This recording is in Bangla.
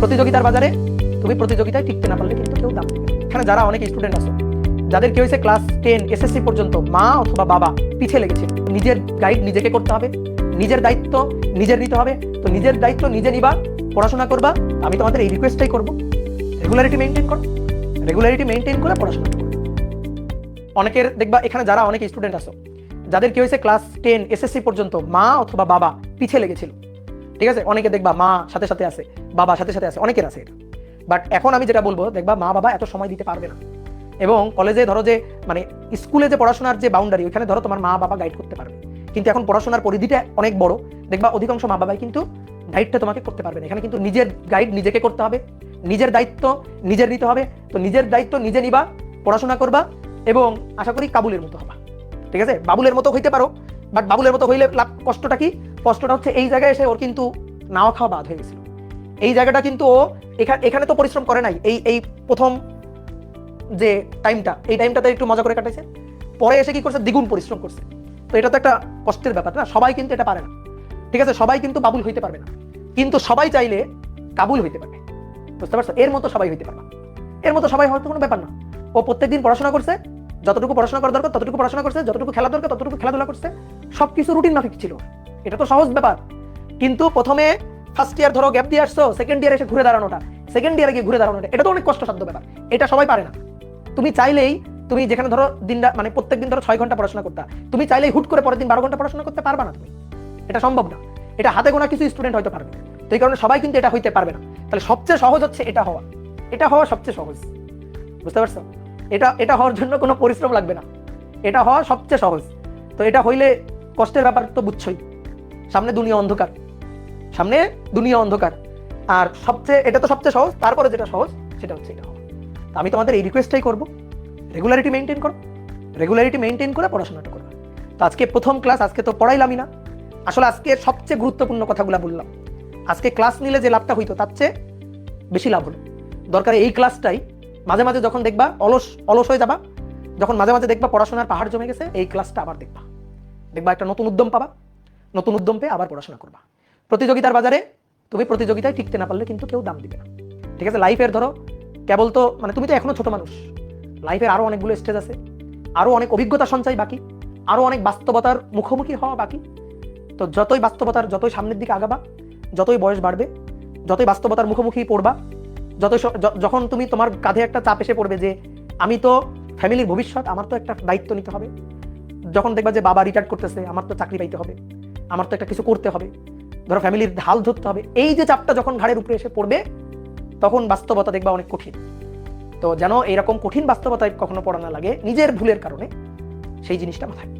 প্রতিযোগিতার বাজারে তুমি প্রতিযোগিতায় টিকতে না পারলে কিন্তু কেউ দাম এখানে যারা অনেক স্টুডেন্ট আছো, যাদের কেউ হয়েছে ক্লাস টেন এসএসসি পর্যন্ত, মা অথবা বাবা পিছিয়ে লেগেছিল নিজের গাইড নিজেকে করতে হবে, নিজের দায়িত্ব নিজের নিতে হবে, তো নিজের দায়িত্ব নিজে নিবা, পড়াশোনা করবা, আমি তোমাদের এই রিকোয়েস্টটাই করব। রেগুলারিটি মেনটেন করো। রেগুলারিটি মেনটেন করে পড়াশোনা করো। অনেকের দেখবা, এখানে যারা অনেক স্টুডেন্ট আছো, যাদের কেউ হয়েছে ক্লাস টেন এসএসসি পর্যন্ত, মা অথবা বাবা পিছিয়ে লেগেছিল ঠিক আছে? অনেকে দেখবা মা সাথে সাথে আছে, বাবা সাথে সাথে আছে, অনেকের আছে এটা। বাট এখন আমি যেটা বলব, দেখবা মা বাবা এত সময় দিতে পারবে না। এবং কলেজে ধরো যে মানে স্কুলে যে পড়াশোনার যে বাউন্ডারি ওখানে ধরো তোমার মা বাবা গাইড করতে পারবে। কিন্তু এখন পড়াশোনার পরিধিটা অনেক বড়। দেখবা অধিকাংশ মা বাবাই কিন্তু গাইডটা তোমাকে করতে পারবে না। এখানে কিন্তু নিজের গাইড নিজেকে করতে হবে, নিজের দায়িত্ব নিজের নিতে হবে। তো নিজের দায়িত্ব নিজে নিবা, পড়াশোনা করবা এবং আশা করি কাবুলের মতো হবা। ঠিক আছে? বাবুলের মতো হইতে পারো। বাট বাবুলের মতো হইলে লাভ, কষ্টটা কি? কষ্টটা হচ্ছে, এই জায়গায় এসে ওর কিন্তু নাওয়া খাওয়া বাদ হয়ে গেছিল। এই জায়গাটা কিন্তু ও এখানে এখানে তো পরিশ্রম করে নাই। এই এই প্রথম যে টাইমটা এই টাইমটাতে একটু মজা করে কাটাইছে পরে এসে কি করছে? দ্বিগুণ পরিশ্রম করছে। তো এটা তো একটা কষ্টের ব্যাপার, না? সবাই কিন্তু এটা পারে না। ঠিক আছে? সবাই কিন্তু বাবুল হইতে পারবে না। কিন্তু সবাই চাইলে কাবুল হইতে পারবে। বুঝতে পারছ? এর মতো সবাই হইতে পারবে এর মতো সবাই হয়তো কোনো ব্যাপার না। ও প্রত্যেকদিন পড়াশোনা করছে, যতটুকু পড়াশোনা করা দরকার, ততটুকু পড়াশোনা করছে, যতটুকু খেলা দরকার, ততটুকু খেলাধুলা করছে। সবকিছু রুটিন মাফিক ছিল। এটা তো সহজ ব্যাপার। কিন্তু প্রথমে ফার্স্ট ইয়ার ধরো গ্যাপ দিয়ে আসছো সেকেন্ড ইয়ার এসে ঘুরে দাঁড়ানোটা। সেকেন্ড ইয়ারে গিয়ে ঘুরে দাঁড়ানোটা, এটা তো অনেক কষ্টসাধ্য ব্যাপার। এটা সবাই পারে না। তুমি চাইলেই তুমি যেখানে ধরো দিন মানে প্রত্যেক দিন ধরো ছয় ঘণ্টা পড়াশোনা করতে, তুমি চাইলেই হুট করে পরের দিন বারো ঘণ্টা পড়াশোনা করতে পারবা না তুমি। এটা সম্ভব না। এটা হাতে গোনা কিছু স্টুডেন্ট হয়তো পারবে তো এই কারণে সবাই কিন্তু এটা হইতে পারবে না। তাহলে সবচেয়ে সহজ হচ্ছে এটা হওয়া। এটা হওয়া সবচেয়ে সহজ। বুঝতে পারছ? এটা এটা হওয়ার জন্য কোনো পরিশ্রম লাগবে না। এটা হওয়া সবচেয়ে সহজ। তো এটা হইলে কষ্টের ব্যাপার তো বুঝছই। সামনে দুনিয়া অন্ধকার। সামনে দুনিয়া অন্ধকার। আর সবচেয়ে এটা তো সবচেয়ে সহজ, তারপরে যেটা সহজ, সেটা হচ্ছে এটা। আমি তোমাদের এই রিকোয়েস্টটাই করব। রেগুলারিটি মেনটেন করো। রেগুলারিটি মেনটেন করে পড়াশোনাটা করো। তো আজকে প্রথম ক্লাস আজকে তো পড়াইলামই না। আসলে আজকে সবচেয়ে গুরুত্বপূর্ণ কথাগুলো বললাম। আজকে ক্লাস নিলে যে লাভটা হইতো, তার চেয়ে বেশি লাভ হলো। দরকার এই ক্লাসটাই মাঝে মাঝে যখন দেখবা অলস অলস হয়ে যাবা, যখন মাঝে মাঝে দেখবা পড়াশোনার পাহাড় জমে গেছে, এই ক্লাসটা আবার দেখবা। দেখবা একটা নতুন উদ্যম পাবা। নতুন উদ্যম পেয়ে আবার পড়াশোনা করবা। প্রতিযোগিতার বাজারে তুমি প্রতিযোগিতায় টিকতে না পারলে কিন্তু কেউ দাম দিবে না। ঠিক আছে? লাইফের ধরো, কেবল তো মানে তুমি তো এখনও ছোট মানুষ। লাইফের আরও অনেকগুলো স্টেজ আছে। আরও অনেক অভিজ্ঞতা সঞ্চয় বাকি। আরও অনেক বাস্তবতার মুখোমুখি হওয়া বাকি। তো যতই বাস্তবতার, যতই সামনের দিকে আগাবা, যতই বয়স বাড়বে, যতই বাস্তবতার মুখোমুখি পড়বা, যতই যখন তুমি তোমার কাঁধে একটা চাপ এসে পড়বে যে, আমি তো ফ্যামিলির ভবিষ্যৎ, আমার তো একটা দায়িত্ব নিতে হবে। যখন দেখবা যে বাবা রিটায়ার করতেছে, আমার তো চাকরি পাইতে হবে। আমার তো একটা কিছু করতে হবে। ধরো ফ্যামিলির হাল ধরতে হবে। এই যে চাপটা যখন ঘাড়ের উপরে এসে পড়বে, তখন বাস্তবতা দেখবা অনেক কঠিন। তো যেন এরকম কঠিন বাস্তবতায় কখনো পড়া না লাগে, নিজের ভুলের কারণে সেই জিনিসটা মাথায়।